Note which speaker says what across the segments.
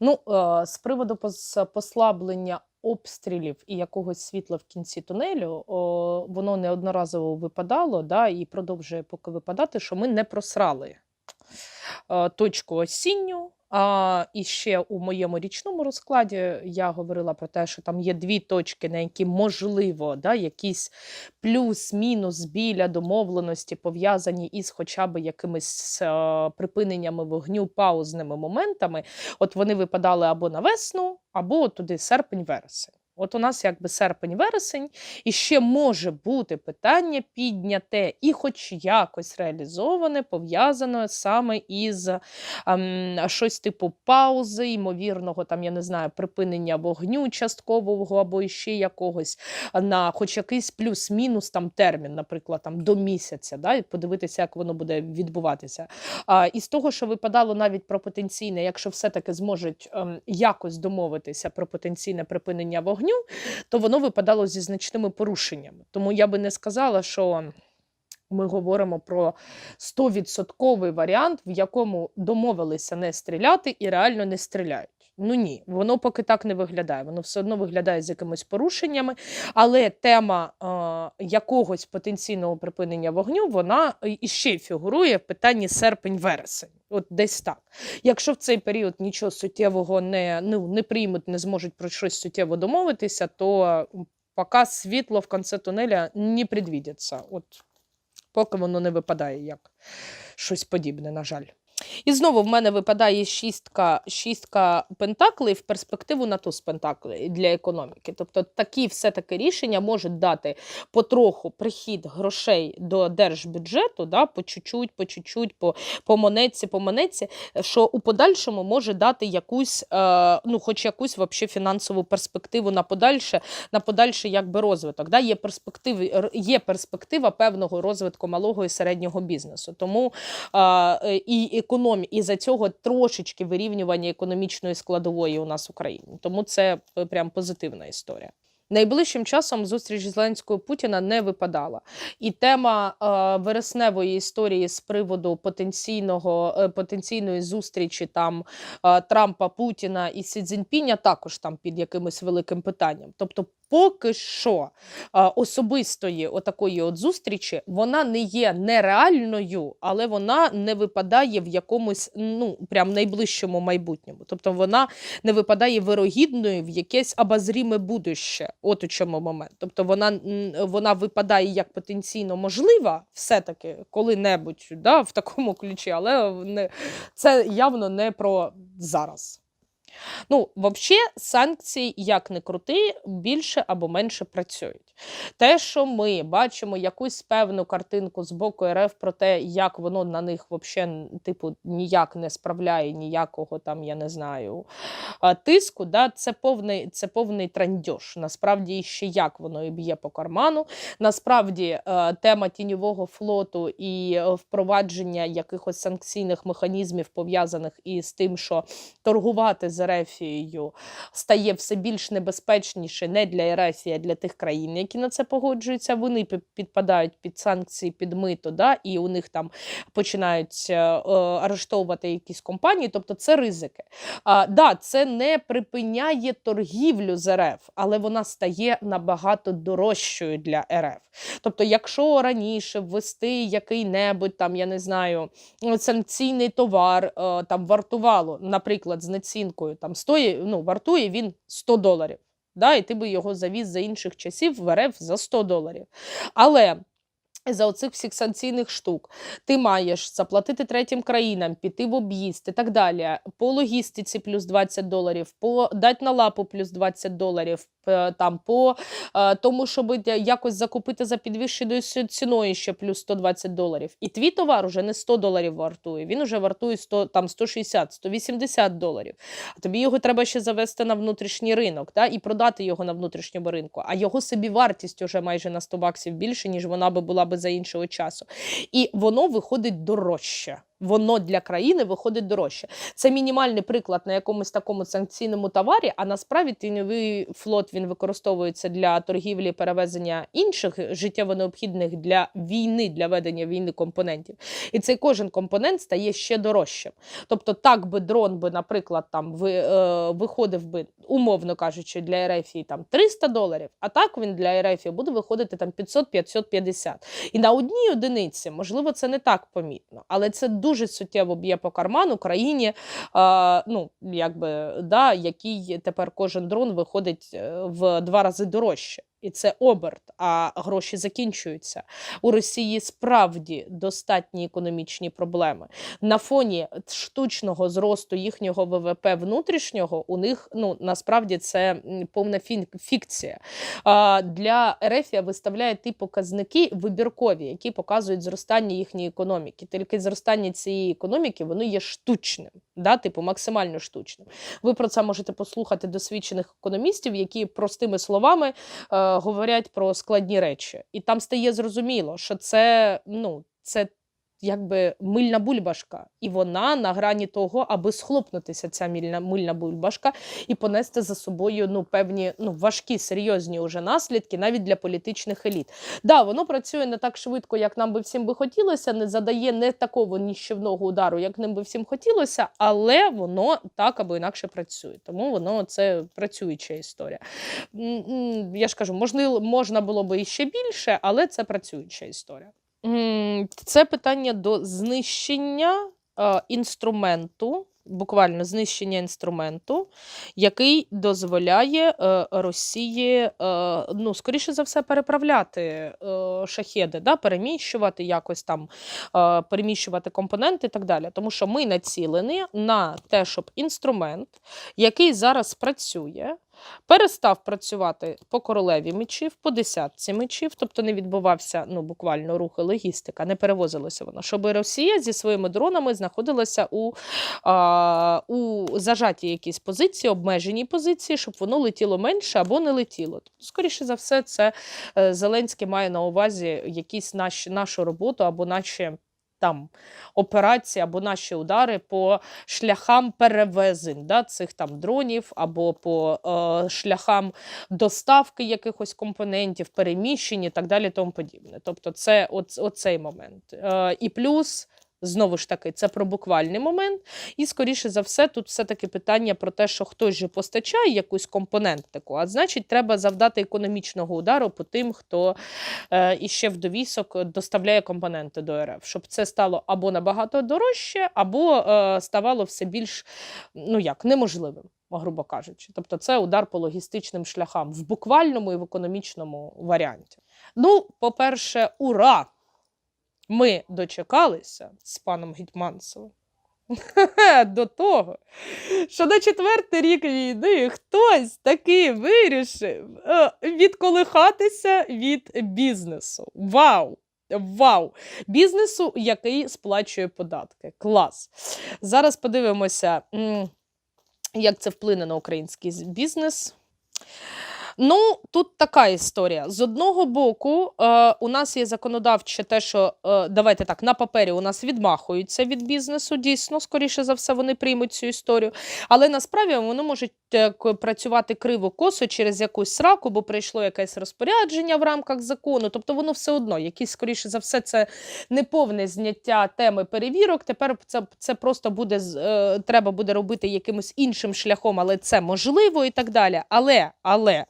Speaker 1: Ну, е, з приводу пос- послаблення обстрілів і якогось світла в кінці тунелю, воно неодноразово випадало, да, і продовжує поки випадати, що ми не просрали е, точку осінню. А і ще у моєму річному розкладі я говорила про те, що там є дві точки, на які можливо да, якісь плюс-мінус біля домовленості пов'язані із хоча б якимись а, припиненнями вогню, паузними моментами. От вони випадали або на весну, або туди серпень-вересень. От у нас якби серпень-вересень, і ще може бути питання підняте і, хоч якось реалізоване, пов'язане саме із ем, щось типу паузи, ймовірного, там, я не знаю, припинення вогню часткового або ще якогось на хоч якийсь плюс-мінус там термін, наприклад, там до місяця, да, подивитися, як воно буде відбуватися. А, і з того, що випадало навіть про потенційне, якщо все-таки зможуть ем, якось домовитися про потенційне припинення вогню, то воно випадало зі значними порушеннями. Тому я би не сказала, що. Ми говоримо про 100% варіант, в якому домовилися не стріляти і реально не стріляють. Ну ні, воно поки так не виглядає. Воно все одно виглядає з якимись порушеннями. Але тема е, якогось потенційного припинення вогню, вона іще фігурує в питанні серпень-вересень. От десь так. Якщо в цей період нічого суттєвого не, ну, не приймуть, не зможуть про щось суттєво домовитися, то поки світло в кінці тунеля не предвідиться. От поки воно не випадає як щось подібне, на жаль. І знову в мене випадає шістка, шістка пентаклей в перспективу на туз пентаклей для економіки. Тобто такі все-таки рішення можуть дати потроху прихід грошей до держбюджету, да, по чуть-чуть, по чуть-чуть, по, по монетці, по монетці, що у подальшому може дати якусь, е, ну, хоч якусь вообще фінансову перспективу на подальше, на подальший якби розвиток. Да? Є, перспективи, є перспектива певного розвитку малого і середнього бізнесу. Тому е, і економі, і за цього трошечки вирівнювання економічної складової у нас в Україні. Тому це е, прям позитивна історія. Найближчим часом зустріч Зеленського Путіна не випадала. І тема е, вересневої історії з приводу потенційного е, потенційної зустрічі там е, Трампа, Путіна і Сі Цзіньпіня також там під якимось великим питанням. Тобто, поки що особистої отакої от зустрічі вона не є нереальною, але вона не випадає в якомусь ну прям найближчому майбутньому. Тобто вона не випадає вирогідною в якесь обозріме будуще. От у чому момент. Тобто вона, вона випадає як потенційно можлива, все-таки коли-небудь да, в такому ключі, але не, це явно не про зараз. Ну, взагалі, санкції, як не крути, більше або менше працюють. Те, що ми бачимо якусь певну картинку з боку РФ про те, як воно на них взагалі типу, ніяк не справляє ніякого там, я не знаю, тиску, да, це повний, це повний трандьош. Насправді ще як воно і б'є по карману. Насправді е, тема тіньового флоту і е, впровадження якихось санкційних механізмів пов'язаних із тим, що торгувати з Ерефією стає все більш небезпечніше не для Ерефії, а для тих країн, які на це погоджуються. Вони підпадають під санкції, під мито, да, і у них там починають е, е, арештовувати якісь компанії. Тобто це ризики. А, да, це не припиняє торгівлю з РФ, але вона стає набагато дорожчою для РФ. Тобто, якщо раніше ввести який-небудь там, я не знаю, санкційний товар е, там вартувало, наприклад, з націнкою там стоїть, ну, вартує він 100 доларів. Да, і ти би його завіз за інших часів в РФ за 100 доларів. Але за оцих всіх санкційних штук ти маєш заплатити третім країнам, піти в об'їзд і так далі. По логістиці плюс 20 доларів, по дать на лапу плюс 20 доларів, е, там по е, тому, щоб якось закупити за підвищеною ціною ще плюс 120 доларів. І твій товар уже не 100 доларів вартує, він уже вартує 100, там 160, 180 доларів. А тобі його треба ще завести на внутрішній ринок да, і продати його на внутрішньому ринку. А його собівартість уже майже на 100 баксів більше, ніж вона би була би за іншого часу. І воно виходить дорожче. Воно для країни виходить дорожче. Це мінімальний приклад на якомусь такому санкційному товарі, а насправді тіньовий флот він використовується для торгівлі перевезення інших життєво необхідних для війни, для ведення війни компонентів. І цей кожен компонент стає ще дорожчим. Тобто, так би дрон би, наприклад, там ви, е, виходив би, умовно кажучи, для Ерефії там 300 доларів, а так він для Ерефії буде виходити там 500-550. І на одній одиниці, можливо, це не так помітно, але це дуже суттєво б'є по карману країні, ну, якби, да, який тепер кожен дрон виходить е, в два рази дорожче. І це оберт, а гроші закінчуються. У Росії справді достатні економічні проблеми. На фоні штучного зросту їхнього ВВП внутрішнього у них ну насправді це повна фікція. Для Ерефія виставляє ті показники вибіркові, які показують зростання їхньої економіки. Тільки зростання цієї економіки воно є штучним, да, типу максимально штучним. Ви про це можете послухати досвідчених економістів, які простими словами е, говорять про складні речі. І там стає зрозуміло, що це, ну, це якби мильна бульбашка, і вона на грані того, аби схлопнутися, ця мильна, мильна бульбашка, і понести за собою ну, певні ну, важкі, серйозні уже наслідки навіть для політичних еліт. Да, воно працює не так швидко, як нам би всім би хотілося, не задає не такого ніщівного удару, як ним би всім хотілося, але воно так або інакше працює. Тому воно це працююча історія. Я ж кажу, можна було би іще більше, але це працююча історія. Це питання до знищення е, інструменту, буквально знищення інструменту, який дозволяє е, Росії, е, ну, скоріше за все, переправляти шахеди, да, переміщувати якось там, переміщувати компоненти і так далі. Тому що ми націлені на те, щоб інструмент, який зараз працює, перестав працювати по королеві мечів, по десятці мечів, тобто не відбувався ну, буквально рух і логістика, не перевозилося воно, щоб Росія зі своїми дронами знаходилася у, а, у зажатій якійсь позиції, обмеженій позиції, щоб воно летіло менше або не летіло. Тобто, скоріше за все, це е, Зеленський має на увазі якісь наші, нашу роботу або наші. Там операції або наші удари по шляхам перевезень да, цих там дронів, або по е, шляхам доставки якихось компонентів, переміщень і так далі, тому подібне. Тобто, це оц, оцей момент. Е, і плюс. Знову ж таки, це про буквальний момент. І, скоріше за все, тут все-таки питання про те, що хтось же постачає якусь компонентику, а значить, треба завдати економічного удару по тим, хто е, іще в довісок доставляє компоненти до РФ, щоб це стало або набагато дорожче, або е, ставало все більш ну як, неможливим. Грубо кажучи, тобто це удар по логістичним шляхам в буквальному і в економічному варіанті. Ну, по-перше, ура! Ми дочекалися з паном Гетьманцевим до того, що на четвертий рік війни хтось таки вирішив е, відколихатися від бізнесу. Вау! Вау! Бізнесу, який сплачує податки. Клас. Зараз подивимося, як це вплине на український бізнес. Ну, тут така історія. З одного боку, е, у нас є законодавче те, що е, давайте так, на папері у нас відмахуються від бізнесу. Дійсно, скоріше за все, вони приймуть цю історію. Але насправді вони можуть е, працювати криво косо через якусь сраку, бо прийшло якесь розпорядження в рамках закону. Тобто воно все одно, якісь, скоріше за все, це неповне зняття теми перевірок. Тепер це, це просто буде е, треба буде робити якимось іншим шляхом, але це можливо і так далі. Але, але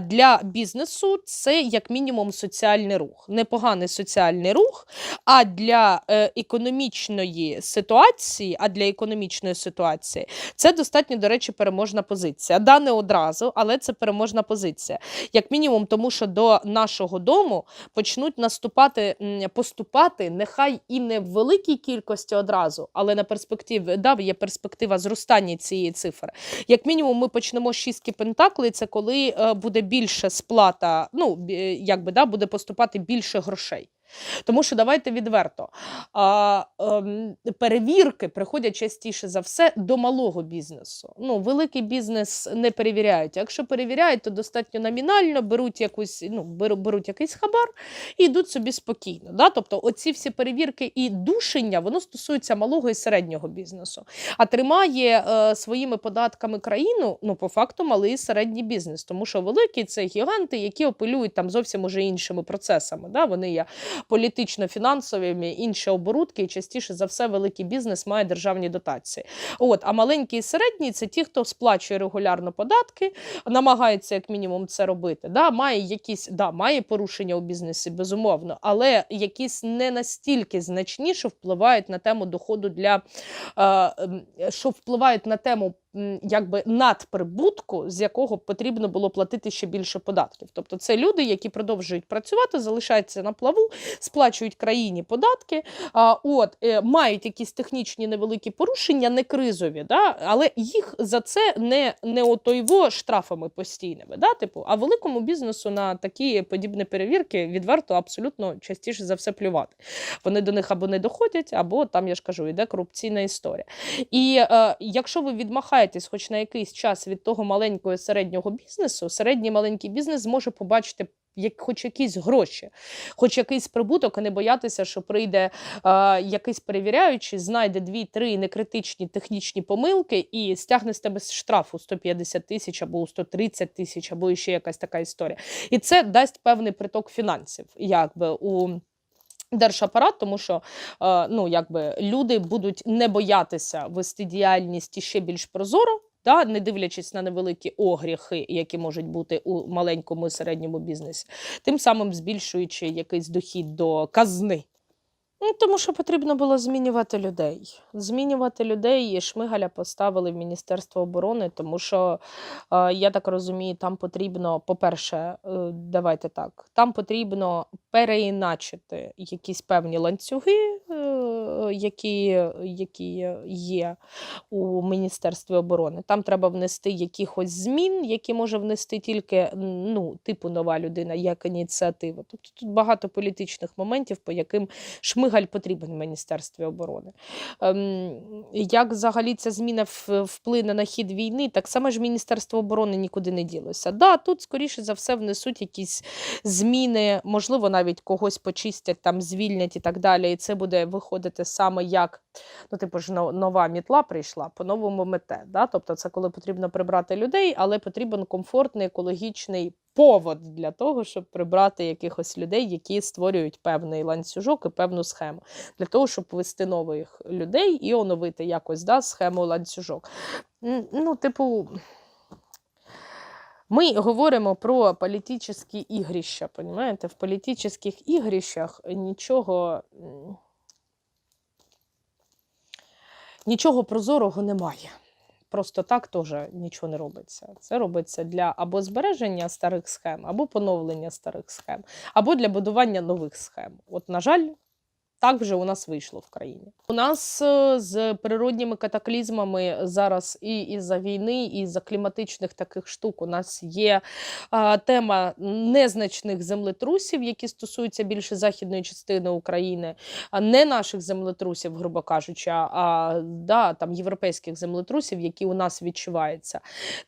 Speaker 1: для бізнесу це як мінімум соціальний рух, непоганий соціальний рух. А для е, економічної ситуації, а для економічної ситуації це достатньо, до речі, переможна позиція. Да, не одразу, але це переможна позиція. Як мінімум, тому що до нашого дому почнуть наступати, поступати, нехай і не в великій кількості одразу, але на перспективі да, є перспектива зростання цієї цифри. Як мінімум, ми почнемо з шістки пентаклей, це коли буде більше сплата, ну якби да, буде поступати більше грошей. Тому що давайте відверто. А, ем, перевірки приходять частіше за все до малого бізнесу. Ну, великий бізнес не перевіряють. Якщо перевіряють, то достатньо номінально беруть якусь, ну, беруть якийсь хабар і йдуть собі спокійно. Да? Тобто, оці всі перевірки і душення, воно стосується малого і середнього бізнесу. А тримає е, своїми податками країну, ну, по факту, малий і середній бізнес. Тому що великі це гіганти, які апелюють там зовсім уже іншими процесами. Да? Вони є політично-фінансовими, інші оборудки, і частіше за все великий бізнес має державні дотації. От, а маленький і середній це ті, хто сплачує регулярно податки, намагається як мінімум це робити. Да? Має якісь да, має порушення у бізнесі, безумовно, але якісь не настільки значні, що впливають на тему доходу для е, що впливають на тему. Якби надприбутку, з якого потрібно було платити ще більше податків. Тобто це люди, які продовжують працювати, залишаються на плаву, сплачують країні податки, от, е, мають якісь технічні невеликі порушення, не кризові, да? але їх за це не, не отойво штрафами постійними. Да? Типу, а великому бізнесу на такі подібні перевірки відверто абсолютно частіше за все плювати. Вони до них або не доходять, або там, я ж кажу, йде корупційна історія. І е, якщо ви відмахаєтесь хоч на якийсь час від того маленького і середнього бізнесу, середній маленький бізнес зможе побачити як, хоч якісь гроші, хоч якийсь прибуток, і не боятися, що прийде е, якийсь перевіряючий, знайде дві-три некритичні технічні помилки і стягне з тебе штрафу 150 тисяч або 130 тисяч, або ще якась така історія. І це дасть певний приток фінансів, якби у. Держапарат, тому що е, ну, якби люди будуть не боятися вести діяльність ще більш прозоро, Та, не дивлячись на невеликі огріхи, які можуть бути у маленькому і середньому бізнесі, тим самим збільшуючи якийсь дохід до казни. Ну, тому що потрібно було змінювати людей. Змінювати людей і Шмигаля поставили в Міністерство оборони, тому що, е, я так розумію, там потрібно, по-перше, е, давайте так, там потрібно переіначити якісь певні ланцюги, е, які, які є у Міністерстві оборони. Там треба внести якихось змін, які може внести тільки ну, типу нова людина, як ініціатива. Тобто тут багато політичних моментів, по яким Шмигаль потрібен в Міністерстві оборони. Ем, як взагалі ця зміна вплине на хід війни, так само ж Міністерство оборони нікуди не ділося. Да, тут, скоріше за все, внесуть якісь зміни, можливо, навіть когось почистять, там звільнять і так далі. І це буде виходити саме як ну, типу ж нова мітла прийшла, по-новому мете. Да? Тобто, це коли потрібно прибрати людей, але потрібен комфортний екологічний повод для того, щоб прибрати якихось людей, які створюють певний ланцюжок і певну схему, для того, щоб ввести нових людей і оновити якось да, схему ланцюжок. Ну, типу. Ми говоримо про політичні ігрища, понімаєте? В політичних ігрищах нічого, нічого прозорого немає. Просто так теж нічого не робиться. Це робиться для або збереження старих схем, або поновлення старих схем, або для будування нових схем. От, на жаль, так вже у нас вийшло в країні. У нас е, з природніми катаклізмами зараз і із-за війни, і за кліматичних таких штук у нас є а, тема незначних землетрусів, які стосуються більше західної частини України, а не наших землетрусів, грубо кажучи, а да, там європейських землетрусів, які у нас відчуваються.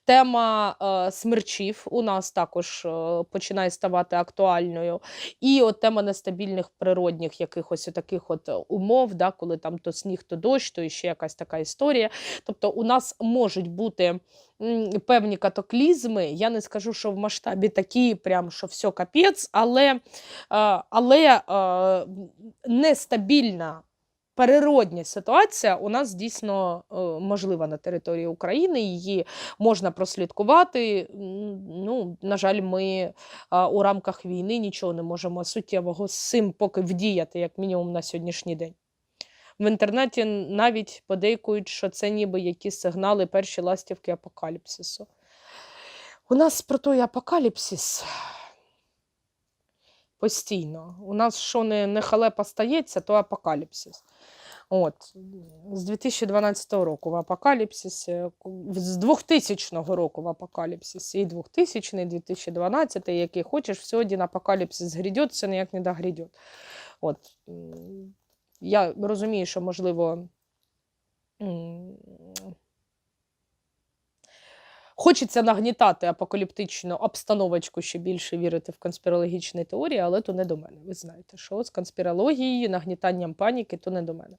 Speaker 1: Тема е, смерчів у нас також е, починає ставати актуальною. І от тема нестабільних природних якихось таких от умов, да, коли там то сніг, то дощ, то ще якась така історія. Тобто у нас можуть бути певні катаклізми. Я не скажу, що в масштабі такі, прям що все капець, але, е, але е, нестабільна. Переродня ситуація у нас дійсно е, можлива на території України. Її можна прослідкувати. Ну, на жаль, ми у рамках війни нічого не можемо суттєвого з цим поки вдіяти, як мінімум на сьогоднішній день. В інтернеті навіть подейкують, що це ніби якісь сигнали перші ластівки апокаліпсису. У нас про той апокаліпсис постійно. У нас що не, не халепа стається, то апокаліпсис. От, з 2012 року в апокаліпсисі, з 2000 року в апокаліпсисі, і 2000, і 2012, який хочеш, все один апокаліпсис грядет, це ніяк не догрядет. От я розумію, що можливо. Хочеться нагнітати апокаліптичну обстановочку, ще більше вірити в конспірологічні теорії, але то не до мене. Ви знаєте, що з конспірологією, нагнітанням паніки, то не до мене.